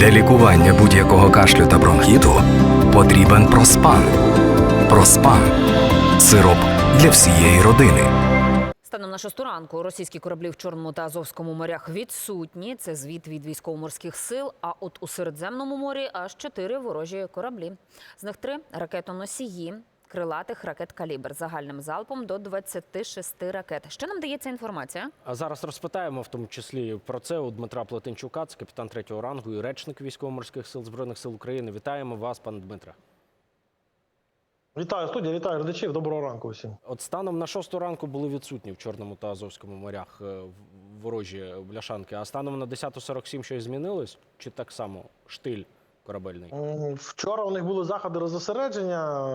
Для лікування будь-якого кашлю та бронхіту потрібен проспан. Проспан сироп для всієї родини. Станом на шосту ранку російські кораблі в Чорному та Азовському морях відсутні. Це звіт від військово-морських сил. А от у Середземному морі аж чотири ворожі кораблі. З них три ракетоносії. Крилатих ракет калібр загальним залпом до 26 ракет. Що нам дає ця інформація? А зараз розпитаємо в тому числі про це у Дмитра Плетенчука, це капітан третього рангу і речник військово-морських сил збройних сил України. Вітаємо вас, пане Дмитре. Вітаю студія, вітаю глядачів. Доброго ранку усім. От станом на шосту ранку були відсутні в Чорному та Азовському морях е, ворожі бляшанки. А станом на 10.47 щось змінилось? Чи так само штиль корабельний? Вчора у них були заходи розосередження.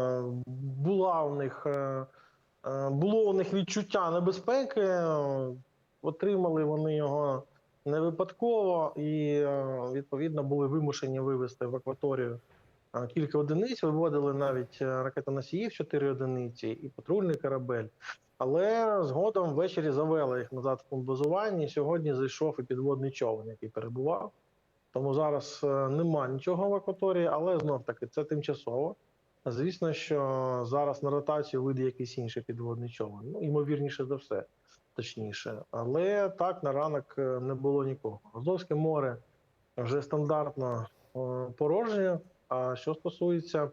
Була у них е, е, було у них відчуття небезпеки. Отримали вони його не випадково і е, відповідно були вимушені вивести в акваторію кілька одиниць. Виводили навіть ракетоносіїв 4 одиниці і патрульний корабель. Але згодом ввечері завели їх назад в базування. Сьогодні зайшов і підводний човен, який перебував. Тому зараз е, нема нічого в акваторії, але знов таки це тимчасово. Звісно, що зараз на ротацію вийде якийсь інший підводний човен. Ну, ймовірніше за все, точніше. Але так на ранок е, не було нікого. Азовське море вже стандартно е, порожнє. А що стосується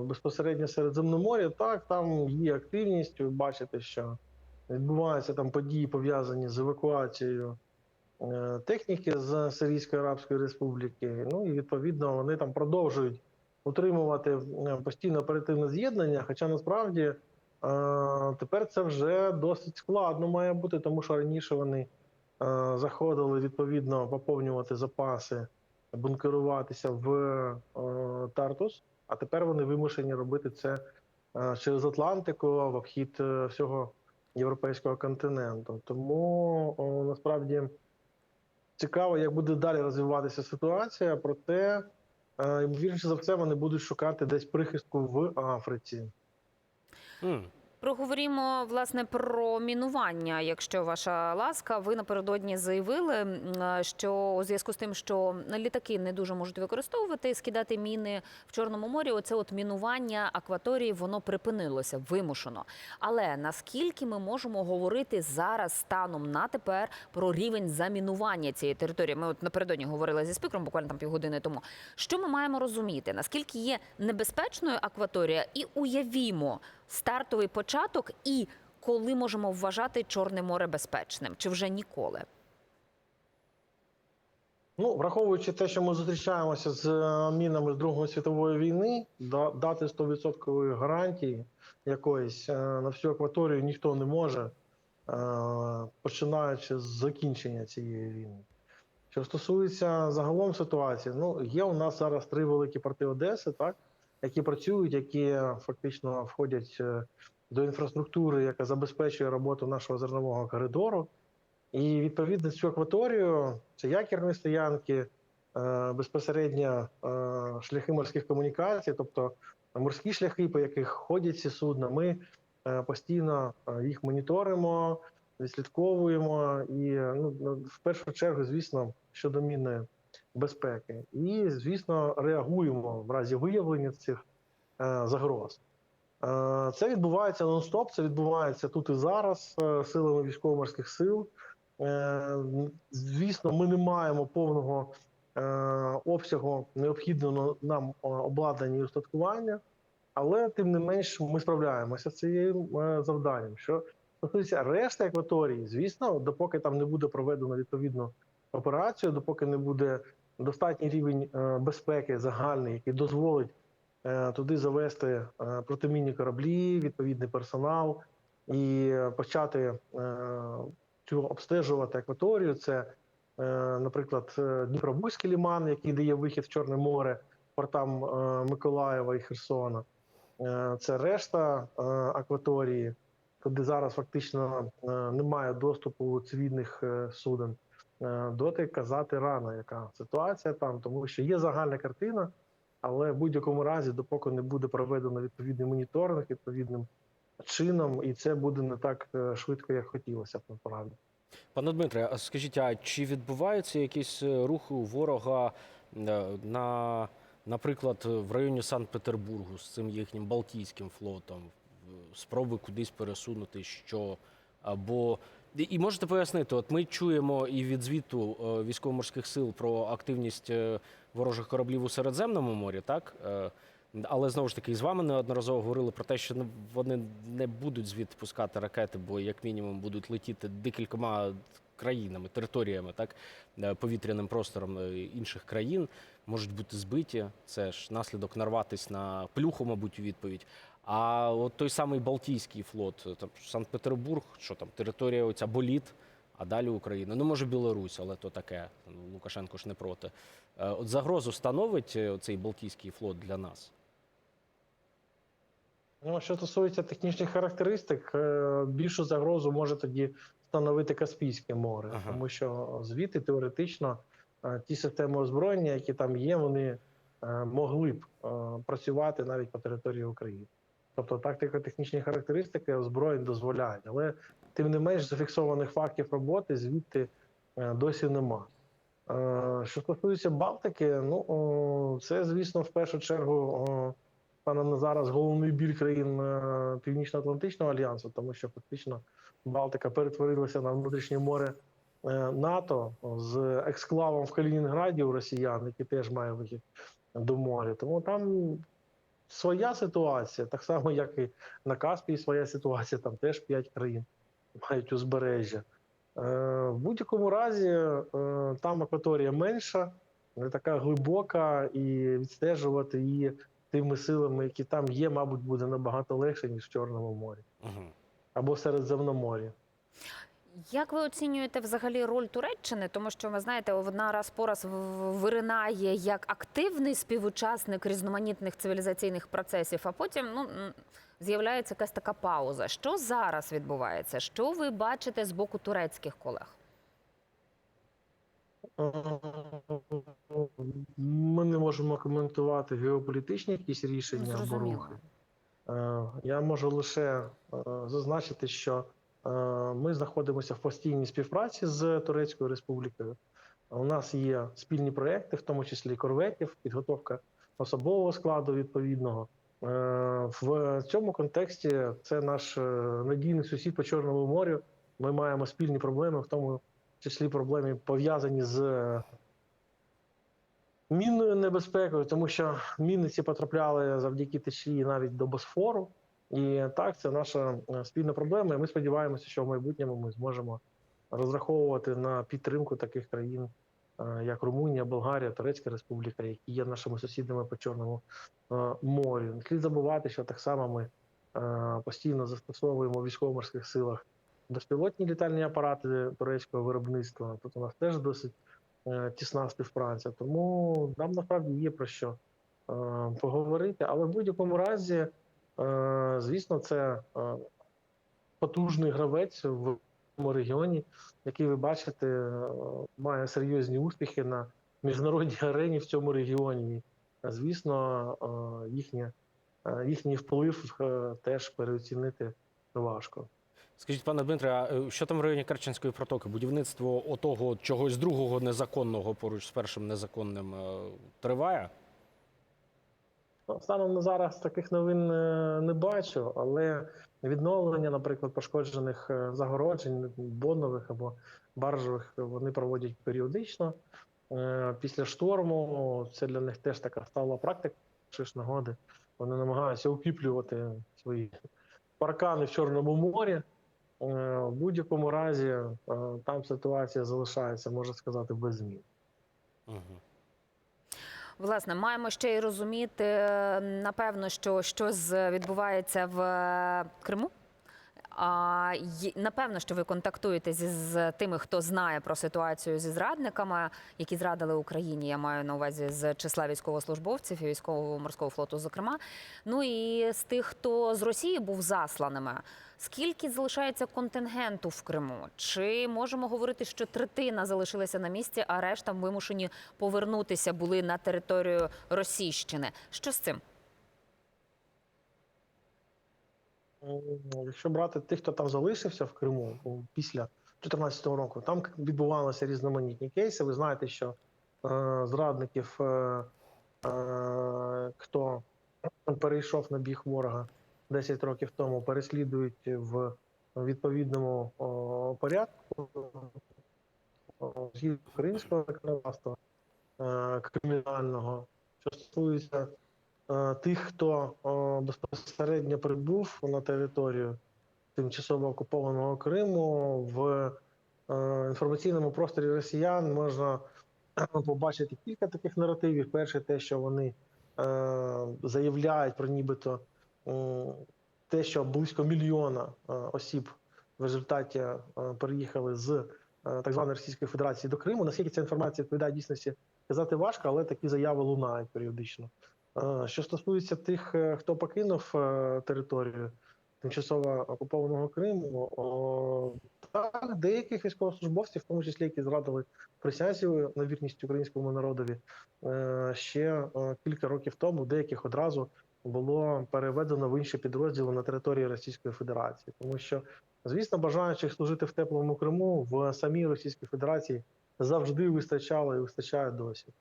безпосередньо Середземномор'я, так там є активність. Ви бачите, що відбуваються там події пов'язані з евакуацією техніки з Сирійської Арабської Республіки. Ну і відповідно вони там продовжують утримувати е, постійно оперативне з'єднання. Хоча насправді е, тепер це вже досить складно має бути, тому що раніше вони е, заходили відповідно поповнювати запаси, бункеруватися в е, Тартус, а тепер вони вимушені робити це е, через Атлантику в обхід е, всього європейського континенту. Тому насправді цікаво, як буде далі розвиватися ситуація. Проте, е, ймовірніше за все, вони будуть шукати десь прихистку в Африці. М. Проговоримо власне про мінування. Якщо ваша ласка, ви напередодні заявили, що у зв'язку з тим, що літаки не дуже можуть використовувати скидати міни в Чорному морі, оце от мінування акваторії воно припинилося вимушено. Але наскільки ми можемо говорити зараз станом на тепер про рівень замінування цієї території? Ми от напередодні говорили зі спікером, буквально там півгодини тому. Що ми маємо розуміти? Наскільки є небезпечною акваторія, і уявімо стартовий початок, і коли можемо вважати Чорне море безпечним, чи вже ніколи? Ну, враховуючи те, що ми зустрічаємося з е, мінами з Другої світової війни, дати 100% гарантії якоїсь е, на всю акваторію ніхто не може, е, починаючи з закінчення цієї війни. Що стосується загалом ситуації, ну є у нас зараз три великі порти Одеси, так які працюють, які фактично входять е, до інфраструктури, яка забезпечує роботу нашого зернового коридору. І відповідно цю акваторію це якірні стоянки, е, безпосередньо е, шляхи морських комунікацій, тобто морські шляхи, по яких ходять ці судна. Ми постійно їх моніторимо, відслідковуємо і ну, в першу чергу, звісно, щодо мінної безпеки. І, звісно, реагуємо в разі виявлення цих е, загроз. Е, Це відбувається нон-стоп, це відбувається тут і зараз е, силами військово-морських сил. Звісно, ми не маємо повного обсягу необхідного нам обладнання і устаткування, але тим не менш ми справляємося з цим завданням. Що стосується решти акваторії, звісно, допоки там не буде проведено відповідну операцію, допоки не буде достатній рівень е, безпеки загальний, який дозволить е, туди завести е, протимінні кораблі, відповідний персонал і почати цю обстежувати акваторію. Це, наприклад, Дніпробузький ліман, який дає вихід в Чорне море портам Миколаєва і Херсона. Це решта акваторії, куди зараз фактично немає доступу цивільних суден. Е, Доти казати рано, яка ситуація там, тому що є загальна картина, але в будь-якому разі, допоки не буде проведено відповідний моніторинг відповідним чином, і це буде не так е, швидко, як хотілося б насправді. Пане Дмитре, а скажіть, а чи відбуваються якісь е, рухи у ворога на, наприклад, в районі Санкт-Петербургу з цим їхнім Балтійським флотом? Спроби кудись пересунути що? Або і можете пояснити, от ми чуємо і від звіту е, військово-морських сил про активність е, ворожих кораблів у Середземному морі, так? Е, Але знову ж таки, з вами неодноразово говорили про те, що вони не будуть звідти пускати ракети, бо як мінімум будуть летіти декількома країнами, територіями, так повітряним простором інших країн можуть бути збиті. Це ж наслідок нарватись на плюху, мабуть, у відповідь. А от той самий Балтійський флот, е, там Санкт-Петербург, що там територія оця боліт, а далі Україна. Ну може Білорусь, але то таке. Лукашенко ж не проти. Е, От загрозу становить е, цей Балтійський флот для нас. Ну, що стосується технічних характеристик, більшу загрозу може тоді становити Каспійське море, Ага. тому що звідти теоретично ті системи озброєння, які там є, вони могли б працювати навіть по території України. Тобто тактико-технічні характеристики озброєнь дозволяють, але тим не менш зафіксованих фактів роботи звідти е, досі нема. Е, Що стосується Балтики, ну це, звісно, в першу чергу станом на зараз головний біль країн е, Північно-Атлантичного альянсу, тому що фактично Балтика перетворилася на внутрішнє море НАТО з ексклавом в Калінінграді у росіян, який теж має вихід до моря. Тому там своя ситуація, так само, як і на Каспії своя ситуація, там теж п'ять країн мають узбережжя. Е, В будь-якому разі е, там акваторія менша, не така глибока, і відстежувати її тими силами, які там є, мабуть, буде набагато легше, ніж в Чорному морі Угу. або в Середземномор'ї. Як ви оцінюєте взагалі роль Туреччини? Тому що ви знаєте, вона раз по раз виринає як активний співучасник різноманітних цивілізаційних процесів, а потім ну з'являється якась така пауза. Що зараз відбувається? Що ви бачите з боку турецьких колег? Ми не можемо коментувати геополітичні якісь рішення або рухи. Е, Я можу лише е, зазначити, що е, ми знаходимося в постійній співпраці з Турецькою Республікою. У нас є спільні проекти, в тому числі корветів, підготовка особового складу відповідного. Е, В цьому контексті це наш е, надійний сусід по Чорному морю. Ми маємо спільні проблеми, в тому числі проблеми пов'язані з е, мінною небезпекою, тому що міни ці потрапляли завдяки течії навіть до Босфору. І так, це наша е, спільна проблема. І ми сподіваємося, що в майбутньому ми зможемо розраховувати на підтримку таких країн, е, як Румунія, Болгарія, Турецька Республіка, які є нашими сусідами по Чорному е, морю. Не слід забувати, що так само ми постійно застосовуємо в військово-морських силах безпілотні літальні апарати турецького виробництва. Тут у нас теж досить тісна співпраця. Тому нам насправді є про що поговорити. Але в будь-якому разі, звісно, це е, потужний гравець в цьому регіоні, який ви бачите, е, має серйозні успіхи на міжнародній арені в цьому регіоні. Звісно, е, їхнє, е, їхній вплив е, теж переоцінити важко. Скажіть, пане Дмитре, а е, що там в районі Керченської протоки? Будівництво отого чогось другого незаконного поруч з першим незаконним е, триває? Ну, Станом на зараз таких новин е, не бачу, але відновлення, наприклад, пошкоджених е, загороджень, бонових або баржових, вони проводять періодично. Е, Після шторму це для них теж така стала практика. Що ж нагоди, вони намагаються укріплювати свої паркани в Чорному морі. В будь-якому разі там ситуація залишається, можна сказати, без змін. Угу. Власне, маємо ще й розуміти, е, напевно, що щось відбувається в е, Криму. А напевно, що ви контактуєте з тими, хто знає про ситуацію зі зрадниками, які зрадили Україні. Я маю на увазі з числа військовослужбовців і військово-морського флоту, зокрема. Ну і з тих, хто з Росії був засланими. Скільки залишається контингенту в Криму? Чи можемо говорити, що третина залишилася на місці, а решта вимушені повернутися були на територію Російщини? Що з цим? Якщо брати тих, хто там залишився в Криму після 2014 року. Там відбувалися різноманітні кейси. Ви знаєте, що е, зрадників, е, е, хто перейшов на біг ворога 10 років тому, переслідують в відповідному порядку згідно українського законодавства е, кримінального, що стосується е, тих, хто безпосередньо прибув на територію тимчасово окупованого Криму в е, інформаційному просторі росіян можна побачити кілька таких наративів. Перше, те, що вони е, заявляють про нібито те, що близько мільйона е, осіб в результаті е, переїхали з е, так званої Російської Федерації до Криму. Наскільки ця інформація відповідає дійсності, казати важко, але такі заяви лунають періодично. Е, Що стосується тих, е, хто покинув е, територію тимчасово окупованого Криму, так, деяких військовослужбовців, в тому числі які зрадили присязі на вірність українському народові, ще кілька років тому, деяких одразу було переведено в інші підрозділи на території Російської Федерації, тому що, звісно, бажаючих служити в теплому Криму в самій Російській Федерації завжди вистачало і вистачає досі.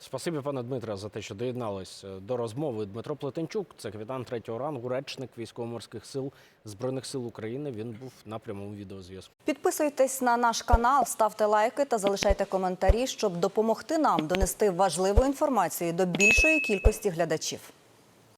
Спасибі, пане Дмитре, за те, що доєднались до розмови. Дмитро Плетенчук, це капітан третього рангу, речник військово-морських сил Збройних сил України. Він був на прямому відеозв'язку. Підписуйтесь на наш канал, ставте лайки та залишайте коментарі, щоб допомогти нам донести важливу інформацію до більшої кількості глядачів.